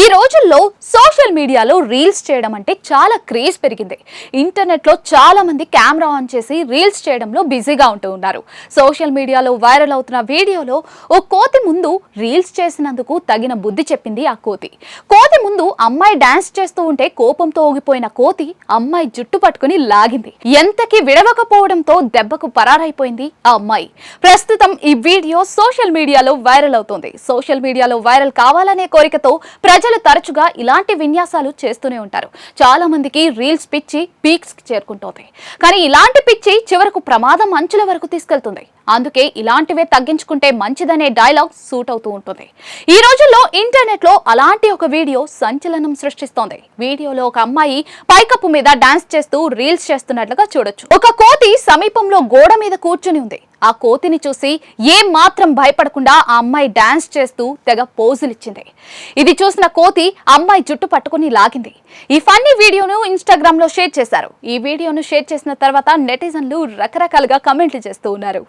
ఈ రోజుల్లో సోషల్ మీడియాలో రీల్స్ చేయడం అంటే చాలా క్రేజ్ పెరిగింది. ఇంటర్నెట్లో చాలా మంది కెమెరా ఆన్ చేసి రీల్స్ చేయడంలో బిజీగా ఉంటూ ఉన్నారు. సోషల్ మీడియాలో వైరల్ అవుతున్న వీడియోలో ఓ కోతి ముందు రీల్స్ చేసినందుకు తగిన బుద్ధి చెప్పింది ఆ కోతి. కోతి ముందు అమ్మాయి డాన్స్ చేస్తూ ఉంటే కోపంతో ఊగిపోయిన కోతి అమ్మాయి జుట్టు పట్టుకుని లాగింది. ఎంతకి విడవకపోవడంతో దెబ్బకు పరారైపోయింది ఆ అమ్మాయి. ప్రస్తుతం ఈ వీడియో సోషల్ మీడియాలో వైరల్ అవుతోంది. సోషల్ మీడియాలో వైరల్ కావాలనే కోరికతో ప్రజలు తరచుగా ఇలాంటి విన్యాసాలు చేస్తూనే ఉంటారు. చాలా మందికి రీల్స్ పిచ్చి పీక్స్ చేరుకుంటుంది. కానీ ఇలాంటి పిచ్చి చివరకు ప్రమాదం అంచుల వరకు తీసుకెళ్తుంది. అందుకే ఇలాంటివే తగ్గించుకుంటే మంచిదనే డైలాగ్ సూట్ అవుతూ ఉంటుంది. ఈ రోజుల్లో ఇంటర్నెట్లో అలాంటి ఒక వీడియో సంచలనం సృష్టిస్తోంది. వీడియోలో ఒక అమ్మాయి పైకప్పు మీద డాన్స్ చేస్తూ రీల్స్ చేస్తున్నట్లుగా చూడొచ్చు. ఒక కోతి సమీపంలో గోడ మీద కూర్చుని ఉంది. ఆ కోతిని చూసి ఏం మాత్రం భయపడకుండా ఆ అమ్మాయి డాన్స్ చేస్తూ తెగ పోజులిచ్చింది. ఇది చూసిన కోతి అమ్మాయి జుట్టు పట్టుకుని లాగింది. ఈ ఫన్నీ వీడియోను ఇన్స్టాగ్రామ్లో షేర్ చేశారు. ఈ వీడియోను షేర్ చేసిన తర్వాత నెటిజన్లు రకరకాలుగా కమెంట్లు చేస్తూ ఉన్నారు.